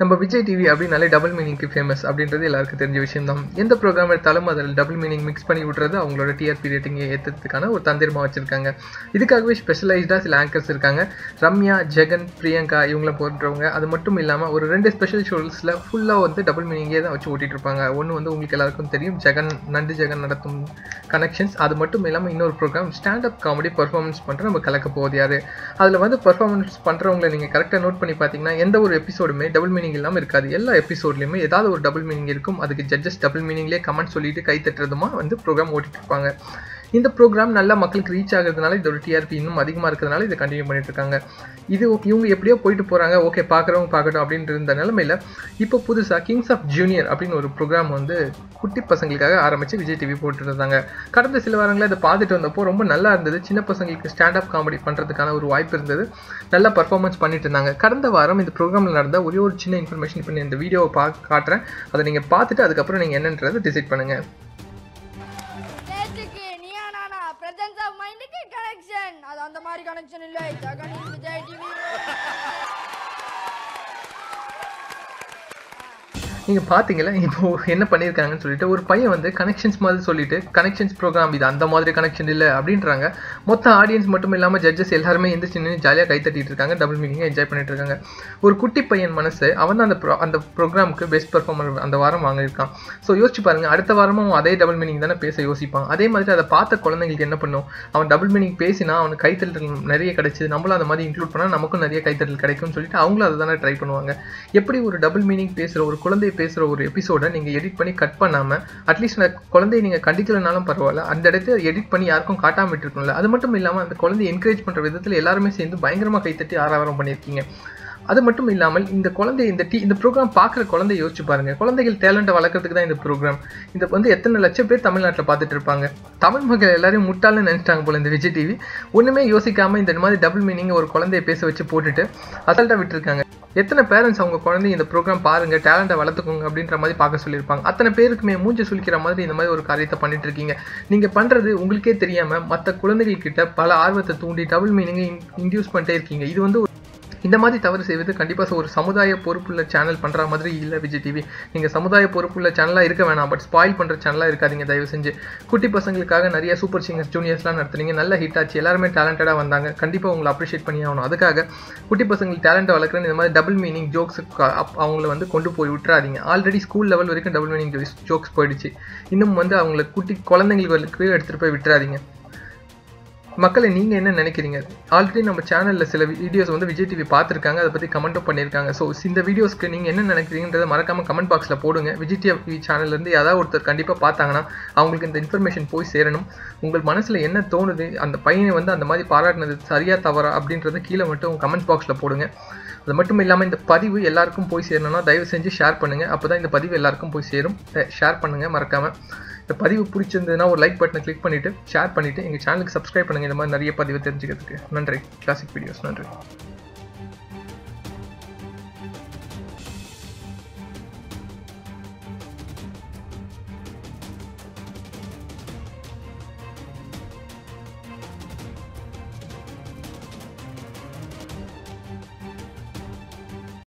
நம்ம விஜய் டிவி அப்படின்னாலே டபுள் மீனிங்க்கு ஃபேமஸ் அப்படின்றது எல்லாருக்கும் தெரிஞ்ச விஷயம் தான் எந்த ப்ரோக்ராம் எடுத்தாலும் அதில் டபுள் மீனிங் மிக்ஸ் பண்ணி விட்றது அவங்களோட டிஆர்பி ரேட்டிங்கை ஏற்றுறதுக்கான ஒரு தந்திரமாக வச்சுருக்காங்க. இதுக்காகவே ஸ்பெஷலைஸ்டாக சில ஆங்கர்ஸ் இருக்காங்க. ரம்யா ஜெகன் பிரியங்கா இவங்களை போன்றவங்க. அது மட்டும் இல்லாமல் ஒரு ரெண்டு ஸ்பெஷல் ஷோஸில் ஃபுல்லாக வந்து டபுள் மீனிங்கே தான் வச்சு ஓட்டிகிட்டு இருப்பாங்க. ஒன்று வந்து உங்களுக்கு எல்லாருக்கும் தெரியும். ஜெகன் நண்டு ஜெகன் நடத்தும் கனெக்ஷன்ஸ் அது மட்டும் இல்லாமல் இன்னொரு ப்ரோக்ராம் ஸ்டாண்டப் காமெடி பர்ஃபார்மன்ஸ் பண்ணுற நம்ம கலக்க போகுது யார்? அதில் வந்து பர்ஃபார்மன்ஸ் பண்ணுறவங்களை நீங்கள் கரெக்டாக நோட் பண்ணி பார்த்தீங்கன்னா எந்த ஒரு எபிசோடுமே டபுள் மீனிங் இல்லாமல் இருக்காது. எல்லா எபிசோட்லையுமே ஏதாவது ஒரு டபுள் மீனிங் இருக்கும். அதுக்கு ஜட்ஜஸ் டபுள் மீனிங்லேயே கமெண்ட் சொல்லிட்டு கை தட்டுறதுமா வந்து ப்ரோக்ராம் ஓட்டிட்டு இருப்பாங்க. இந்த ப்ரோக்ராம் நல்லா மக்களுக்கு ரீச் ஆகுறதுனால இதோட டிஆர்பி இன்னும் அதிகமாக இருக்கிறதுனால இதை கண்டினியூ பண்ணிட்டு இருக்காங்க. இது இவங்க எப்படியோ போயிட்டு போகிறாங்க ஓகே பார்க்குறவங்க பார்க்கட்டும் அப்படின்ற இந்த நிலமையில இப்போ புதுசாக கிங்ஸ் ஆஃப் ஜூனியர் அப்படின்னு ஒரு ப்ரோக்ராம் வந்து குட்டி பசங்களுக்காக ஆரம்பித்து விஜய் டிவி போட்டுட்டு இருந்தாங்க. கடந்த சில வாரங்களில் இதை பார்த்துட்டு வந்தப்போ ரொம்ப நல்லா இருந்தது. சின்ன பசங்களுக்கு ஸ்டாண்டப் காமெடி பண்ணுறதுக்கான ஒரு வாய்ப்பு இருந்தது. நல்லா பர்ஃபார்மன்ஸ் பண்ணிட்டு இருந்தாங்க. கடந்த வாரம் இந்த ப்ரோக்ராமில் நடந்த ஒரே ஒரு சின்ன இன்ஃபர்மேஷன் பண்ணி இந்த வீடியோவை பா காட்டுறேன். அதை நீங்கள் பார்த்துட்டு அதுக்கப்புறம் நீங்கள் என்னன்றதை டிசைட் பண்ணுங்கள் மைண்டுக்கு கனெக்ஷன் அது அந்த மாதிரி கனெக்ஷன் இல்லை. ஜெகன் விஜய் டிவி நீங்கள் பார்த்தீங்களா இப்போ என்ன பண்ணியிருக்காங்கன்னு சொல்லிட்டு ஒரு பையன் வந்து கனெக்ஷன்ஸ் மாதிரி சொல்லிட்டு கனெக்ஷன்ஸ் ப்ரோக்ராம் இது அந்த மாதிரி கனெக்ஷன் இல்லை அப்படின்றாங்க. மொத்த ஆடியன்ஸ் மட்டும் இல்லாமல் ஜட்ஜஸ் எல்லாருமே எந்திரிச்சு நின்று ஜாலியாக கை தட்டிட்டு இருக்காங்க டபுள் மீனிங்கை என்ஜாய் பண்ணிட்டு இருக்காங்க. ஒரு குட்டி பையன் மனசு அவன் தான் அந்த ப்ரோ அந்த ப்ரோக்ராமுக்கு பெஸ்ட் பர்ஃபார்மர் அந்த வாரம் வாங்கியிருக்கான். ஸோ யோசிச்சு பாருங்க அடுத்த வாரமும் அவன் அதே டபுள் மீனிங் தானே பேச யோசிப்பான். அதே மாதிரி அதை பார்த்த குழந்தைங்களுக்கு என்ன பண்ணும்? அவன் டபுள் மீனிங் பேசினா அவனுக்கு கைத்தட்டல் நிறைய கிடைச்சிது நம்மளும் அந்த மாதிரி இன்க்ளூட் பண்ணால் நமக்கும் நிறைய கைத்தட்டல் கிடைக்கும்னு சொல்லிட்டு அவங்களும் அதை தானே ட்ரை பண்ணுவாங்க. எப்படி ஒரு டபுள் மீனிங் பேசுகிற ஒரு குழந்தை பேசுகிற ஒரு எபிசோடை நீங்கள் எடிட் பண்ணி கட் பண்ணாமல் அட்லீஸ்ட் அந்த குழந்தையை நீங்கள் கண்டிக்கலனாலும் பரவாயில்ல. அந்த இடத்த எடிட் பண்ணி யாருக்கும் காட்டாமல் இருக்கும்ல அது மட்டும் இல்லாமல் அந்த குழந்தையை என்கரேஜ் பண்ணுற விதத்தில் எல்லாருமே சேர்ந்து பயங்கரமாக கைத்தட்டி ஆரவாரம் பண்ணியிருக்கீங்க. அது மட்டும் இல்லாமல் இந்த குழந்தை இந்த டி இந்த ப்ரோக்ராம் பார்க்குற குழந்தைய யோசிச்சு பாருங்க. குழந்தைகள் டேலண்ட்டை வளர்க்கறதுக்கு தான் இந்த ப்ரோக்ராம் இந்த வந்து எத்தனை லட்சம் பேர் தமிழ்நாட்டில் பார்த்துட்டு இருப்பாங்க. தமிழ் மக்கள் எல்லாரையும் முட்டாளன்னு நினச்சிட்டாங்க போல இந்த விஜய் டிவி ஒன்றுமே யோசிக்காமல் இந்த மாதிரி டபுள் மீனிங் ஒரு குழந்தைய பேச வச்சு போட்டுட்டு அசல்ட்டாக விட்டுருக்காங்க. எத்தனை பேரண்ட்ஸ் அவங்க குழந்தை இந்த ப்ரோக்ராம் பாருங்க டேலண்ட்டை வளர்த்துக்கோங்க அப்படின்ற மாதிரி பார்க்க சொல்லியிருப்பாங்க. அத்தனை பேருக்குமே மூஞ்சி சுழிக்கிற மாதிரி இந்த மாதிரி ஒரு காரியத்தை பண்ணிட்டு இருக்கீங்க. நீங்க பண்றது உங்களுக்கே தெரியாம மற்ற குழந்தைகள் கிட்ட பல ஆர்வத்தை தூண்டி டபுள் மீனிங்கை இன்டியூஸ் பண்ணிட்டே இருக்கீங்க. இது வந்து ஒரு இந்த மாதிரி தவறு செய்வது கண்டிப்பாக ஒரு சமுதாய பொறுப்புள்ள சேனல் பண்ணுற மாதிரி இல்லை விஜய் டிவி நீங்கள் சமுதாய பொறுப்புள்ள சேனலாக இருக்க வேணாம் பட் ஸ்பாயில் பண்ணுற சேனலாக இருக்காதீங்க தயவு செஞ்சு. குட்டி பசங்களுக்காக நிறைய சூப்பர் சிங்கர்ஸ் ஜூனியர்ஸ்லாம் நடத்துனீங்க நல்ல ஹிட் ஆச்சு எல்லாருமே டேலண்டடாக வந்தாங்க. கண்டிப்பாக உங்களை அப்ரிஷியேட் பண்ணி ஆகணும். அதுக்காக குட்டி பசங்களுக்கு டேலண்ட்டை வளர்க்குறேன் இந்த மாதிரி டபுள் மீனிங் ஜோக்ஸ் அவங்கள வந்து கொண்டு போய் விட்டுறாதீங்க. ஆல்ரெடி ஸ்கூல் லெவல் வரைக்கும் டபுள் மீனிங் ஜோக்ஸ் போயிடுச்சு. இன்னும் வந்து அவங்களை குட்டி குழந்தைங்களுக்கு எடுத்துகிட்டு போய் விட்டுறாதீங்க. மக்களை நீங்கள் என்ன நினைக்கிறீங்க? ஆல்ரெடி நம்ம சேனலில் சில வீடியோஸ் வந்து விஜய் டிவி பார்த்துருக்காங்க. அதை பற்றி கமெண்ட்டும் பண்ணியிருக்காங்க. ஸோ இந்த வீடியோஸ்க்கு நீங்கள் என்ன நினைக்கிறீங்கன்றதை மறக்காமல் கமெண்ட் பாக்ஸில் போடுங்க. விஜய் டிவி சேனல்லேருந்து யாராவது ஒருத்தர் கண்டிப்பாக பார்த்தாங்கன்னா அவங்களுக்கு இந்த இன்ஃபர்மேஷன் போய் சேரணும். உங்கள் மனசில் என்ன தோணுது? அந்த பையனை வந்து அந்த மாதிரி பாராட்டினது சரியாக தவறா அப்படின்றத கீழே மட்டும் கமெண்ட் பாக்ஸில் போடுங்க. அது மட்டும் இல்லாமல் இந்த பதிவு எல்லாருக்கும் போய் சேரணும்னா தயவு செஞ்சு ஷேர் பண்ணுங்கள் அப்போ தான் இந்த பதிவு எல்லாருக்கும் போய் சேரும். ஷேர் பண்ணுங்கள் மறக்காமல் இந்த பதிவு பிடிச்சிருந்ததுன்னா ஒரு லைக் பட்டனை கிளிக் பண்ணிவிட்டு ஷேர் பண்ணிவிட்டு எங்கள் சேனலுக்கு சப்ஸ்கிரைப் பண்ணுங்கள் இந்த மாதிரி நிறைய பதிவு தெரிஞ்சுக்கிறதுக்கு. நன்றி. கிளாசிக் வீடியோஸ் நன்றி.